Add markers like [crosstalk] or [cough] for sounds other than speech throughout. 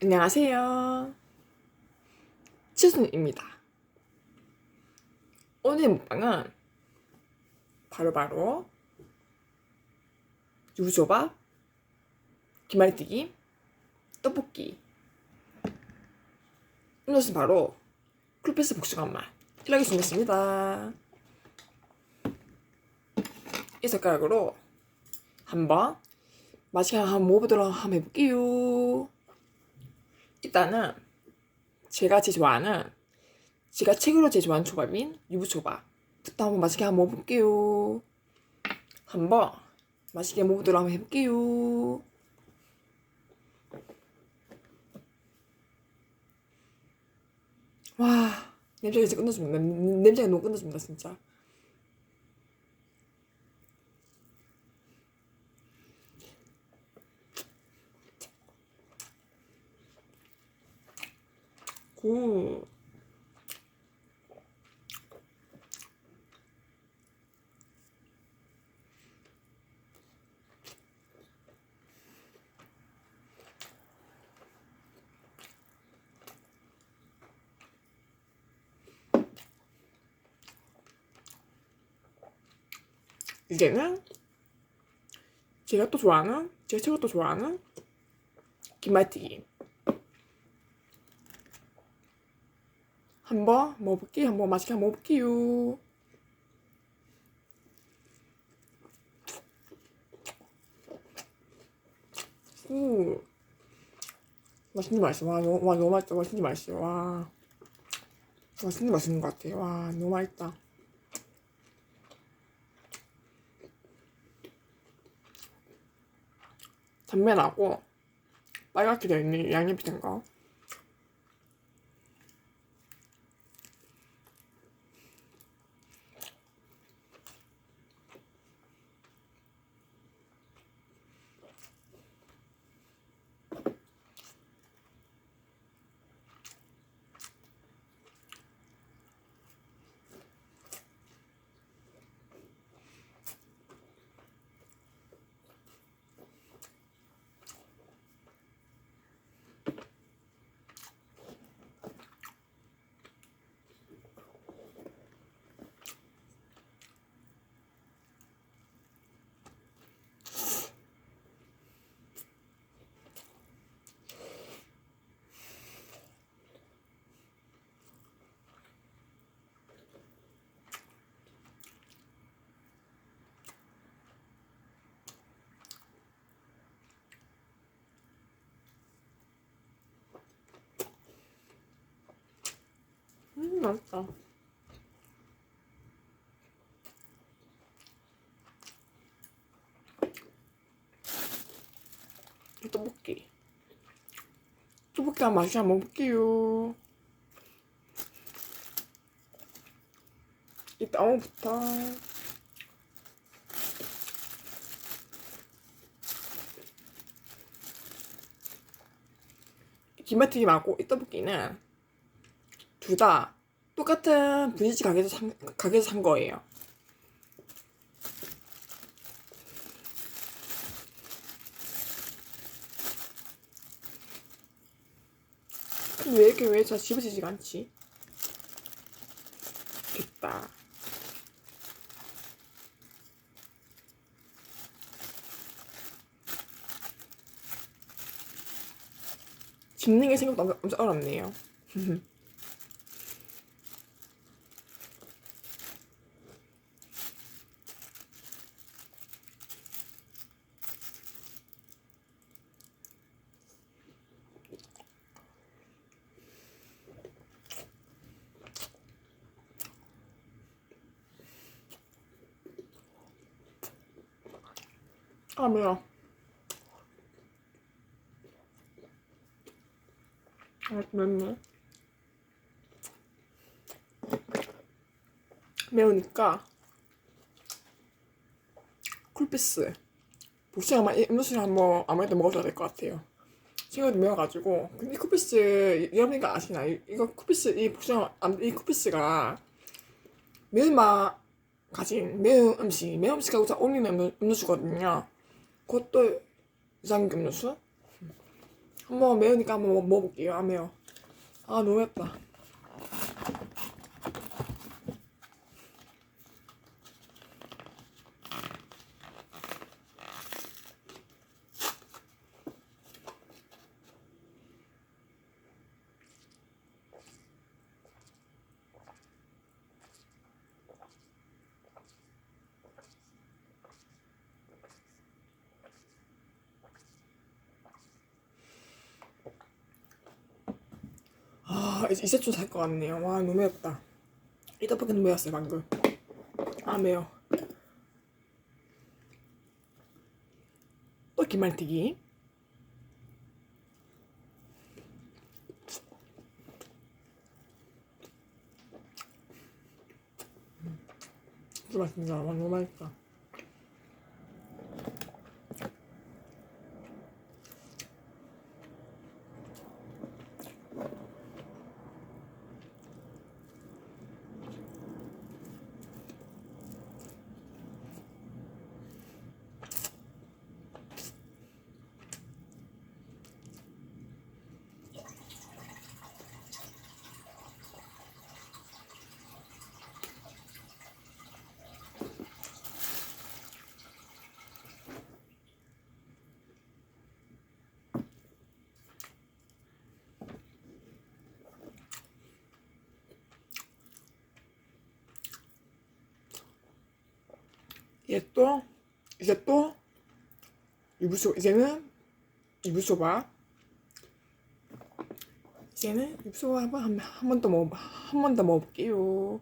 안녕하세요. 치순입니다. 오늘 먹방은 바로바로 유부초밥, 김말튀김, 떡볶이 이것은 바로 쿨피스 복숭아 맛 이렇게 준비했습니다. 이 젓가락으로 한번 맛있게 한번 먹어보도록 한번 해볼게요. 일단은 제가 제일 좋아하는 제가 책으로 제일 좋아하는 초밥인 유부초밥부터 한번 맛있게 한번 먹어볼게요. 한번 맛있게 먹어보도록 한번 해볼게요. 와 냄새가 이제 끝나줍니다. 냄새가 너무 끝나줍니다 진짜. 굿. 이제는 제가 또 좋아하는 제가 최고 또 좋아하는 김말튀김 한번 먹어볼게요 한번 맛있게 한번 먹어볼게요. 오 맛있는 맛있어. 와 너무, 와 너무 맛있다. 맛있는 맛있어. 와. 맛있는 맛있는 것 같아. 와 너무 맛있다. 단면하고 빨갛게 되어 있는 양념 비슷한 거. 음 맛있다. 떡볶이. 떡볶이 한 맛있게 한번 먹을게요. 이따 오부터 김치튀김하고 이 떡볶이는 둘 다 똑같은 분식 가게에서 산, 가게에서 산 거예요. 왜 이렇게 왜잘 집어지지가 않지? 됐다. 집는 게 생각보다 엄청 어렵네요. [laughs] 아 매워. 아 맵네. 매우니까 쿨피스 복숭아 맛 음료수를 한번 아무래도 먹어줘야 될 것 같아요. 친구도 매워가지고 근데 쿨피스 여러분이 아시나요? 이거 쿨피스 이 복숭아 아, 이 쿨피스가 매운맛 가진 매운 음식 매운 음식하고 잘 어울리는 음료- 음료수거든요. 그것도 유산균 음료수 한번 매우니까 한번 먹- 먹어볼게요. 안 매워. 아 너무 맵다. 아 이제 이제 좀살것 같네요. 와 너무 맵다. 이 떡볶이 너무 매웠어요 방금. 아 매워. 또 김말튀기. 진짜 맛있다. 와 너무 맛있다. 이제 또 이제 또 유부소 이제는 유부소바 이제는 유부소바 한번 한 번 더 먹어 한 번 더 먹어볼게요.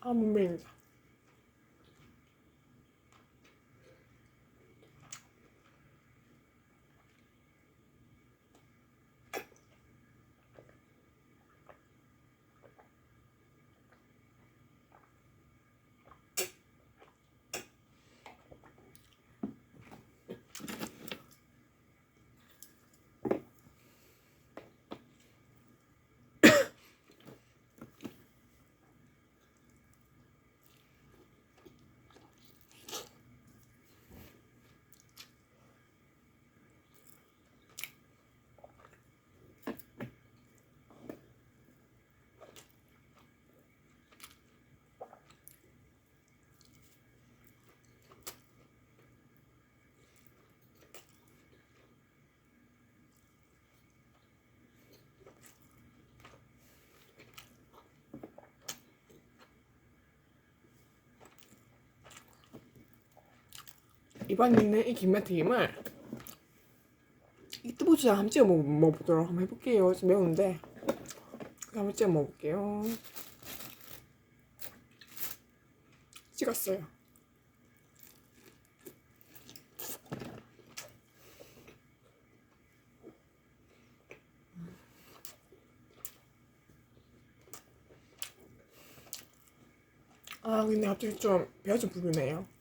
아, 못 이번에는 이 김말튀김을 이 뜨보지랑 한번 찍어 먹, 먹어보도록 한번 해볼게요. 좀 매운데 한번 찍어 먹어볼게요. 찍었어요. 아 근데 갑자기 좀 배가 좀 부르네요.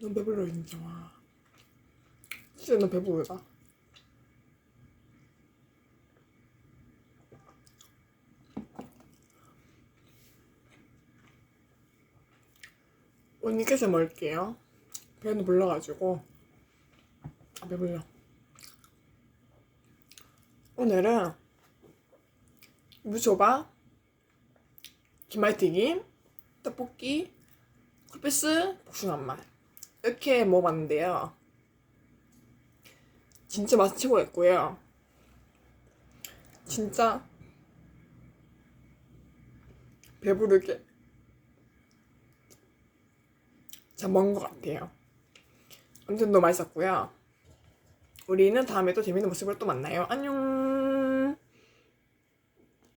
너무 배불러 진짜 와. 진짜 너무 배부르다. 언니께서 먹을게요. 배는 불러가지고 아 배불러. 오늘은 무초밥, 김말튀김, 떡볶이, 쿨피스, 복숭아맛 이렇게 먹어봤는데요. 진짜 맛 최고였고요. 진짜 배부르게 잘 먹은 것 같아요. 아무튼 너무 맛있었고요. 우리는 다음에 또 재밌는 모습으로 또 만나요. 안녕.